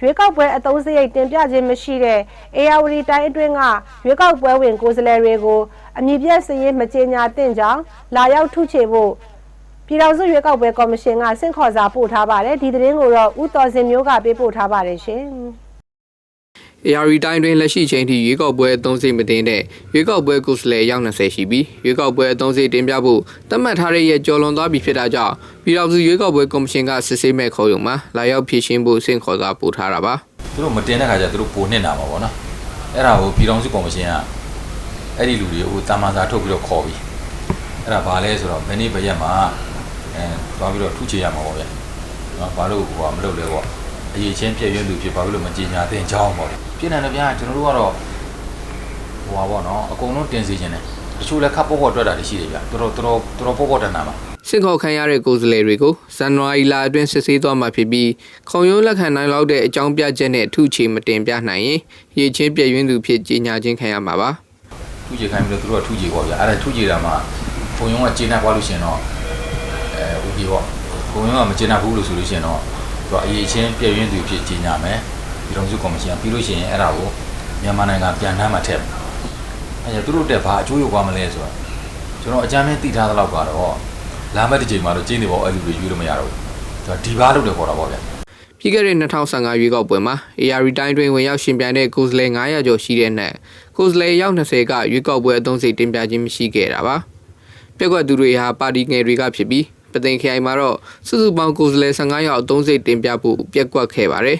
ရွေးကောက်ပွဲအသုံးစရိတ်တင်ပြခြင်းမရှိတဲ့အေယာဝတီတိုင်းအတွင်းကရွေးကောက်ပွဲဝင်ကိုယ်စားလှယ်တွေကိုအမည်ပြစည်ရေးမကြေညာသင့်ကြောင်းလာရောက်ထုချေဖို့ပြည်ထောင်စုရွေးကောက်ပွဲကော်မရှင်ကစင့်ခေါ်စာပို့ထားပါတယ်ဒီသတင်းကိုတော့ဦးတော်စင်မျိုးကပေးပို့ထားပါတယ်ရှင် ARD တိုင်းတွင်လက်ရှိချိန်ထိရွေးကောက်ပွဲအသုံးစိတ်မတင်တဲ့ရွေးကောက်ပွဲကိုယ်စားလှယ်ရောက်20ရှိပြီးရွေးကောက်ပွဲအသုံးစိတ်တင်ပြဖို့သတ်မှတ်ထားတဲ့ရက်ကျော်လွန်သွားပြီဖြစ်တာကြောင့်ပြည်ထောင်စုရွေးကောက်ပွဲကော်မရှင်ကစစ်ဆေးမဲ့ခေါ်ရုံမှာလာရောက်ဖြည့်ရှင်းဖို့စင့်ခေါ်စာပို့ထားတာပါသူတို့မတင်တဲ့ခါကျသူတို့ပိုနှစ်နာမှာပေါ့နော်အဲ့ဒါကိုပြည်တော်စုကော်မရှင်ကအဲ့ဒီလူတွေကိုတာမန်စာထုတ်ပြီးတော့ခေါ်ပြီးအဲ့ဒါဘာလဲဆိုတော့မနေ့ဘရက်မှာအဲသွားပြီးတော့ထုချေရမှာပေါ့ဗျာနော်ဘာလို့ဟိုကမလုပ်လဲပေါ့ အရေးချင်းပြည့်ရင်းသူဖြစ်ဘာလို့မကြင်ညာတဲ့အကြောင်းပေါ့ပြည်နယ်နဲ့ဗျာကျွန်တော်တို့ကတော့ဟိုပါပေါ့နော်အကုန်လုံးတင်စီခြင်းတယ်တချို့လည်းခပ်ပေါ့ပေါ့တွက်တာတွေရှိတယ်ဗျာတော်တော်တော်တော်ပေါ့ပေါ့တန်တာပါစင့်ခေါ်ခံရတဲ့ကိုယ်စားလှယ်တွေကိုဇန်နဝါရီလအတွင်းစစ်ဆေးသွားမှာဖြစ်ပြီးခုံရုံးလက်ခံနိုင်လောက်တဲ့အကြောင်းပြချက်နဲ့ထုချေမတင်ပြနိုင်ရင်ရည်ချင်းပြည့်ရင်းသူဖြစ်ကြီးညာချင်းခံရမှာပါထုချေခိုင်းပြီးတော့သူတို့ကထုချေပေါ့ဗျာအဲ့ဒါထုချေတာမှာဘုံယုံကကျေနပ်သွားလို့ရှရင်တော့အဲဥပ္ပီပေါ့ဘုံယုံကမကျေနပ်ဘူးလို့ဆိုလို့ရှရင်တော့ သူကအရေးချင်းပြည့်ရင်းသူဖြစ်ကြီးညာမယ်ပြည်တော်စုကော်မရှင်ကပြီးလို့ရှရင်အဲ့ဒါကိုမြန်မာနိုင်ငံပြန်နှမ်းမှာထည့်မယ်အဲ့ဒါသူတို့တက်ဘာအကျိုးရောက်သွားမလဲဆိုတော့ကျွန်တော်အကြမ်းမင်းသိထားသလောက်ကတော့လာမဲ့တစ်ချိန်မှာတော့ကျင်းနေပေါ့အဲ့လူတွေယူလို့မရတော့ဘူးသူကဒီဘာလို့တယ်ခေါ်တာပေါ့ဗျာပြီးခဲ့တဲ့2015ရွေးကောက်ပွဲမှာ AR တိုင်းတွင်ဝင်ရောက်ရှင်ပြိုင်တဲ့ကိုယ်စားလှယ်900ကျော်ရှိတဲ့နဲ့ကိုယ်စားလှယ်ရောက်20ကရွေးကောက်ပွဲအသုံးစိတ်တင်ပြခြင်းမရှိခဲ့တာပါပြက်ကွက်သူတွေဟာပါတီငယ်တွေကဖြစ်ပြီး ပသိမ်ခရိုင်မှာတော့စုစုပေါင်းကိုယ်စားလှယ်15ယောက်အသုံးစိတ်တင်ပြဖို့ပြက်ကွက်ခဲ့ပါတယ်